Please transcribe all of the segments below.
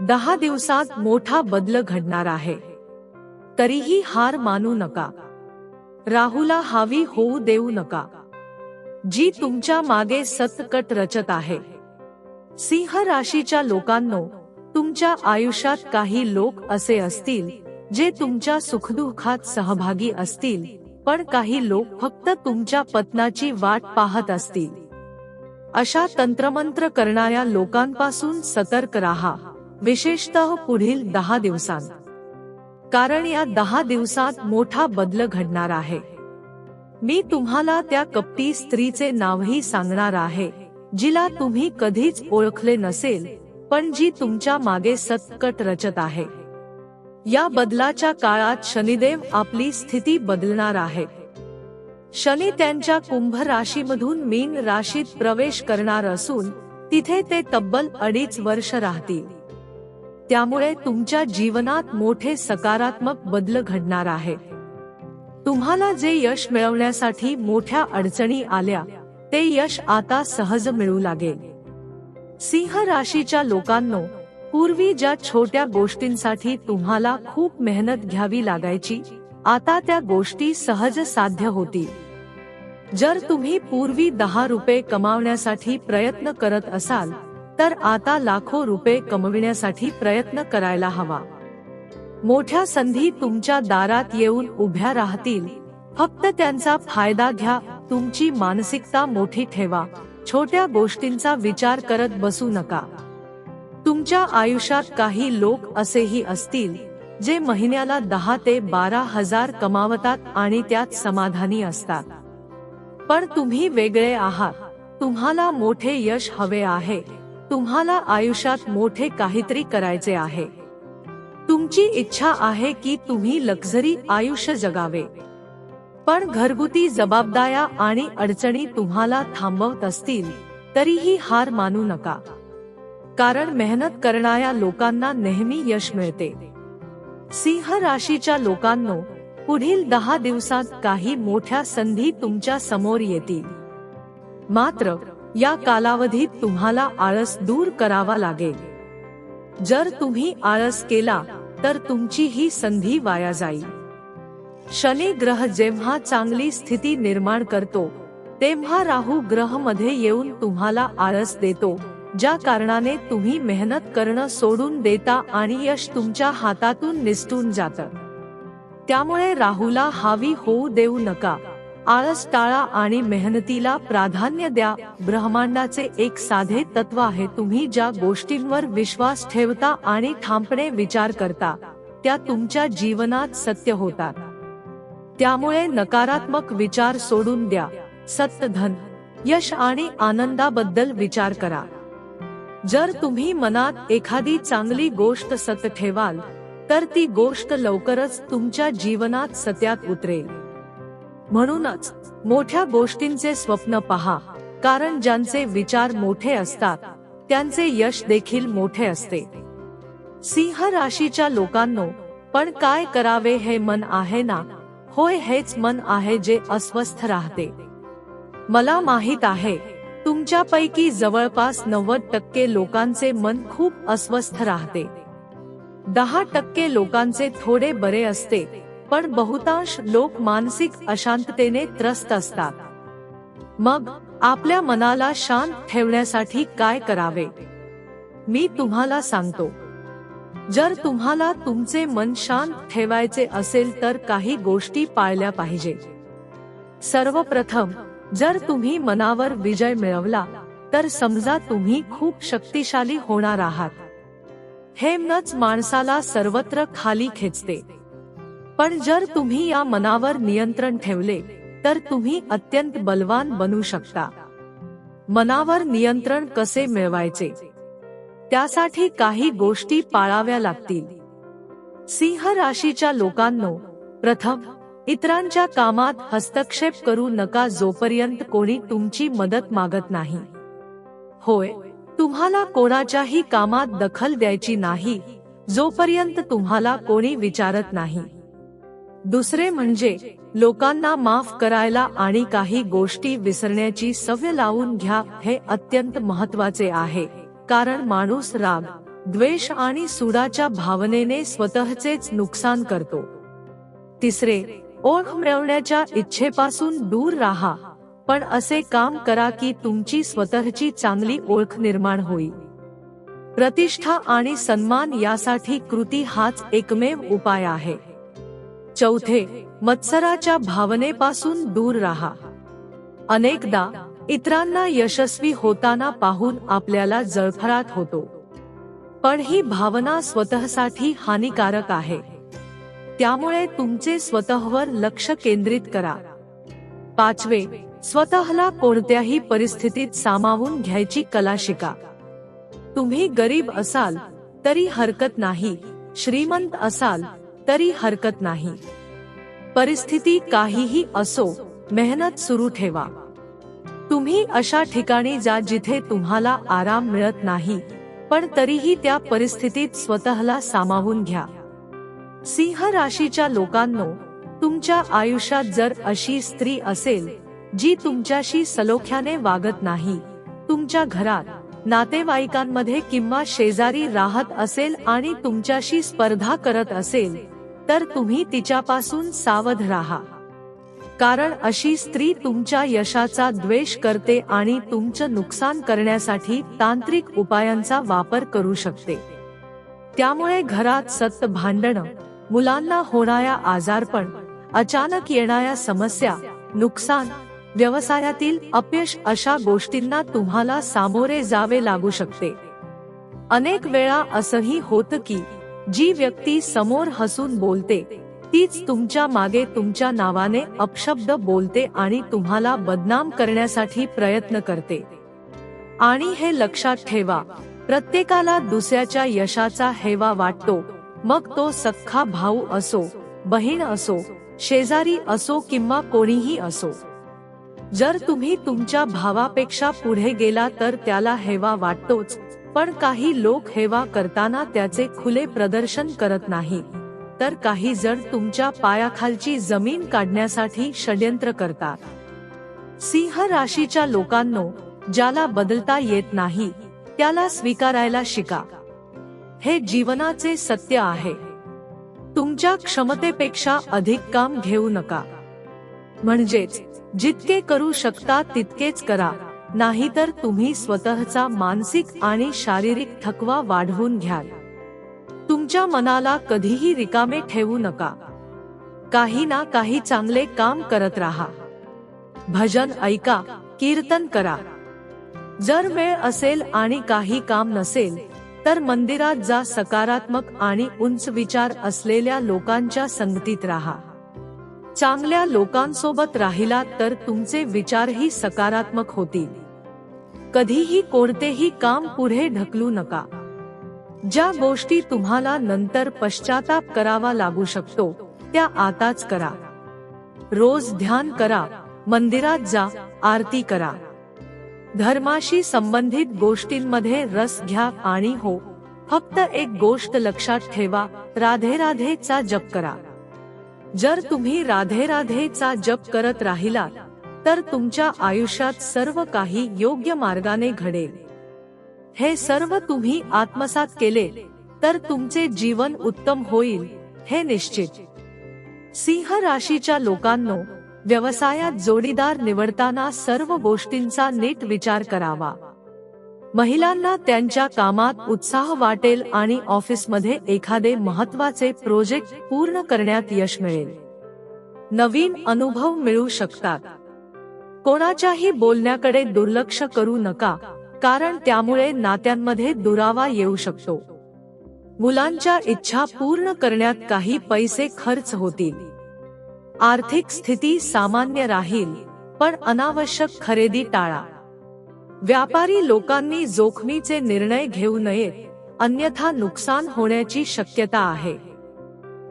दहा दिवसात मोठा बदल घडणार आहे. तरीही हार मानू नका. राहुला हावी होऊ देऊ नका. जी तुमच्या मागे सतकट रचत आहे. सिंह राशीच्या लोकांनो तुमच्या आयुष्यात काही लोक असे असतील जे तुमच्या सुखदुःखात सहभागी असतील पण काही लोक फक्त तुमच्या पतनाची वाट पाहत असतील. अशा तंत्रमंत्र करणाऱ्या लोकांपासून सतर्क राहा. विशेषतः पुढील दहा दिवसांत. कारण या दहा दिवसात मोठा बदल घडणार आहे. मी तुम्हाला त्या कपटी स्त्रीचे नावही सांगणार आहे जिला तुम्ही कधीच ओळखले नसेल पण जी तुमच्या मागे सतकट रचत आहे. या बदलाच्या काळात शनिदेव आपली स्थिती बदलणार आहे. शनी त्यांच्या कुंभ राशीमधून मीन राशीत प्रवेश करणार असून तिथे ते तब्बल अडीच वर्ष राहतील. त्यामुळे तुमच्या जीवनात मोठे सकारात्मक बदल घडणार आहे. तुम्हाला जे यश मिळवण्यासाठी मोठ्या अडचणी आल्या ते यश आता सहज मिळू लागेल. सिंह राशीच्या लोकांनो पूर्वी ज्या छोट्या गोष्टींसाठी तुम्हाला खूप मेहनत घ्यावी लागायची आता त्या गोष्टी सहज साध्य होतील. जर तुम्ही पूर्वी दहा रुपये कमावण्यासाठी प्रयत्न करत असाल तर आता लाखो रुपये कमविण्यासाठी प्रयत्न करायला हवा. मोठ्या संधी तुमच्या दारात येऊन उभ्या राहतील. फक्त त्यांचा फायदा घ्या तुमची मानसिकता मोठी ठेवा. छोट्या गोष्टींचा विचार करत बसू नका. तुमच्या आयुष्यात काही लोक असेही असतील जे महिन्याला दहा ते बारा हजार कमावतात आणि त्यात समाधानी असतात. पण तुम्ही वेगळे आहात. तुम्हाला मोठे यश हवे आहे. तुम्हाला आयुष्यात मोठे काहीतरी करायचे आहे. तुमची इच्छा आहे की तुम्ही लक्झरी आयुष्य जगावे. पण घरगुती जबाबदाऱ्या आणि अडचणी तुम्हाला थांबवत असतील तरीही हार मानू नका. कारण मेहनत करणाऱ्या लोकांना नेहमी यश मिळते. सिंह राशीच्या लोकांनो पुढील दहा दिवसात काही मोठ्या संधी तुमच्यासमोर येतील. मात्र या कालावधीत तुम्हाला आळस दूर करावा लागेल. जर तुम्ही आळस केला तर तुमची ही संधी वाया जाईल. शनी ग्रह जेव्हा चांगली स्थिती निर्माण करतो तेव्हा राहू ग्रहमध्ये येऊन तुम्हाला आळस देतो ज्या कारणाने तुम्ही मेहनत करणं सोडून देता आणि यश तुमच्या हातातून निसटून जात. त्यामुळे राहूला हावी होऊ देऊ नका. आळस टाळा आणि मेहनतीला प्राधान्य द्या. ब्रह्मांडाचे एक साधे तत्व आहे तुम्ही ज्या गोष्टींवर विश्वास ठेवता आणि ठामपणे विचार करता त्या तुमच्या जीवनात सत्य होतात. त्यामुळे नकारात्मक विचार सोडून द्या. सत्य धन यश आणि आनंदाबद्दल विचार करा. जर तुम्ही मनात एखादी चांगली गोष्ट सत ठेवाल तर ती गोष्ट लवकरच तुमच्या जीवनात सत्यात उतरेल. म्हणूनच मोठ्या गोष्टींचे स्वप्न पहा कारण ज्यांचे विचार मोठे असतात त्यांचे यश देखील मोठे असते. सिंह राशीच्या लोकांनो पण काय करावे हे मन आहे ना? होय हेच मन आहे जे अस्वस्थ राहते. मला माहीत आहे तुमच्यापैकी जवळपास नव्वद टक्के लोकांचे मन खूप अस्वस्थ राहते. दहा टक्के लोकांचे थोडे बरे असते पण बहुतांश लोक मानसिक अशांततेने त्रस्त असतात. मग आपल्या मनाला शांत ठेवण्यासाठी काय करावे? मी तुम्हाला सांगतो. जर तुम्हाला तुमचे मन शांत ठेवायचे असेल तर काही गोष्टी पाळल्या पाहिजे. सर्वप्रथम जर तुम्ही मनावर विजय मिळवला तर समजा तुम्ही खूप शक्तिशाली होणार आहात. हे मनच माणसाला सर्वत्र खाली खेचते. पण जर तुम्ही या मनावर नियंत्रण ठेवले तर तुम्ही अत्यंत बलवान बनू शकता. मनावर नियंत्रण कसे मिळवायचे? त्यासाठी काही गोष्टी पाळाव्या लागतील. सिंह राशीच्या लोकांनो प्रथम इतरांच्या कामात हस्तक्षेप करू नका जोपर्यंत कोणी तुमची मदत मागत नाही. होय तुम्हाला कोणाच्याही कामात दखल द्यायची नाही जोपर्यंत तुम्हाला कोणी विचारत नाही. दुसरे म्हणजे लोकांना माफ करायला आणि काही गोष्टी विसरण्याची सवय लावून घ्या हे अत्यंत महत्त्वाचे आहे. कारण माणूस राग द्वेष आणि सुडाच्या भावनेने स्वतःचेच नुकसान करतो. तिसरे ओळख मिळवण्याच्या इच्छेपासून दूर राहा. पण असे काम करा की तुमची स्वतःची चांगली ओळख निर्माण होईल. प्रतिष्ठा आणि सन्मान यासाठी कृती हाच एकमेव उपाय आहे. चौथे मत्सराच्या भावनेपासून दूर राहा. अनेकदा इतरांना यशस्वी होताना पाहून आपल्याला जळफळात होतो. पण ही भावना स्वतःसाठी हानिकारक आहे. त्यामुळे तुमचे स्वतःवर लक्ष केंद्रित करा. पाचवे स्वतःला कोणत्याही परिस्थितीत सामावून घ्यायची कला शिका. तुम्ही गरीब असाल तरी हरकत नाही. श्रीमंत असाल तरी हरकत नाही. परिस्थिती काहीही असो मेहनत सुरू ठेवा. तुम्ही अशा ठिकाणी जा जिथे तुम्हाला आराम मिळत नाही पण तरीही त्या परिस्थितीत स्वतःला सामावून घ्या. सिंह राशीच्या लोकांनो तुमच्या आयुष्यात जर अशी स्त्री असेल जी तुमच्याशी सलोख्याने वागत नाही तुमच्या घरात नातेवाईकांमध्ये किंवा शेजारी राहत असेल आणि तुमच्याशी स्पर्धा करत असेल तर तुम्ही तिच्यापासून सावध राहा. कारण अशी स्त्री तुमच्या यशाचा द्वेष करते आणि तुमचं नुकसान करण्यासाठी तांत्रिक उपायांचा वापर करू शकते. त्यामुळे घरात सत्त भांडणं मुलांना होणाऱ्या आजारपण अचानक येणाऱ्या समस्या नुकसान व्यवसायातील अपयश अशा गोष्टींना तुम्हाला सामोरे जावे लागू शकते. अनेक वेळा असंही होतं की जी व्यक्ती समोर हसून बोलते तीच तुमच्या मागे तुमच्या नावाने अपशब्द बोलते आणि तुम्हाला बदनाम करण्यासाठी प्रयत्न करते. आणि हे लक्षात ठेवा प्रत्येकाला दुसऱ्याच्या यशाचा हेवा वाटतो मग तो सख्खा भाऊ असो बहीण असो शेजारी असो किंवा कोणीही असो. जर तुम्ही तुमच्या भावापेक्षा पुढे गेला तर त्याला हेवा वाटतोच पण काही लोक हेवा करताना त्याचे खुले प्रदर्शन करत नाही. तर काही जण तुमच्या पायाखालची जमीन काढण्यासाठी षड्यंत्र करतात. सिंह राशीच्या लोकांनो ज्याला बदलता येत नाही त्याला स्वीकारायला शिका. हे जीवनाचे सत्य आहे. तुमच्या क्षमतेपेक्षा अधिक काम घेऊ नका. म्हणजेच जितके करू शकता तितकेच करा. नाहीतर तुम्ही स्वतःचा मानसिक आणि शारीरिक थकवा वाढवून घ्याल. तुमच्या मनाला कधीही रिकामे ठेवू नका. काही ना काही चांगले काम करत राहा. भजन ऐका कीर्तन करा. जर वेळ असेल आणि काही काम नसेल तर मंदिरात जा सकारात्मक आणि उंच विचार असलेल्या लोकांच्या संगतीत राहा. चांगल्या लोकांसोबत राहिलात तर तुमचे विचारही सकारात्मक होतील. कधीही कोणतेही काम पुढे ढकलू नका. ज्या गोष्टी तुम्हाला नंतर पश्चाताप करावा लागू शकतो त्या आताच करा. रोज ध्यान करा मंदिरात जा आरती करा. धर्माशी संबंधित गोष्टींमध्ये रस घ्या आणि हो फक्त एक गोष्ट लक्षात ठेवा राधे राधेचा जप करा. जर तुम्ही राधे राधेचा जप करत राहिलात तर तुमच्या आयुष्यात सर्व काही योग्य मार्गाने घडेल. हे सर्व तुम्ही आत्मसात केले तर तुमचे जीवन उत्तम होईल हे निश्चित. सिंह राशीच्या लोकांनो व्यवसायात जोडीदार निवडताना सर्व गोष्टींचा नीट विचार करावा. महिलांना त्यांच्या कामात उत्साह वाटेल आणि ऑफिसमध्ये एखादे महत्त्वाचे प्रोजेक्ट पूर्ण करण्यात यश मिळेल. नवीन अनुभव मिळू शकतात. कोणाच्याही बोलण्याकडे दुर्लक्ष करू नका कारण त्यामुळे नात्यांमध्ये दुरावा येऊ शकतो. मुलांच्या इच्छा पूर्ण करण्यात काही पैसे खर्च होतील. आर्थिक स्थिती सामान्य राहील पण अनावश्यक खरेदी टाळा. व्यापारी लोकांनी जोखमीचे निर्णय घेऊ नयेत अन्यथा नुकसान होण्याची शक्यता आहे.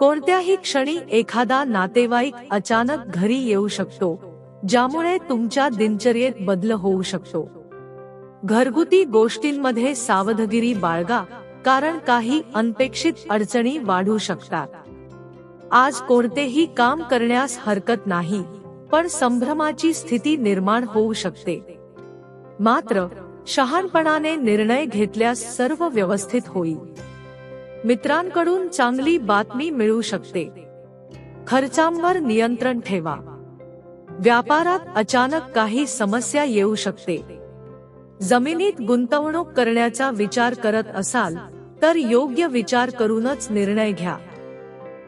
कोणत्याही क्षणी एखादा नातेवाईक अचानक घरी येऊ शकतो ज्यामुळे तुमच्या दिनचर्येत बदल होऊ शकतो. घरगुती गोष्टींमध्ये सावधगिरी बाळगा कारण काही अनपेक्षित अडचणी वाढू शकतात. आज कोणतेही काम करण्यास हरकत नाही पण संभ्रमाची स्थिती निर्माण होऊ शकते. मात्र शहाणपणाने निर्णय घेतल्यास सर्व व्यवस्थित होईल. मित्रांकडून चांगली बातमी मिळू शकते. खर्चांवर नियंत्रण ठेवा. व्यापारात अचानक काही समस्या येऊ शकते. जमिनीत गुंतवणूक करण्याचा विचार करत असाल तर योग्य विचार करूनच निर्णय घ्या.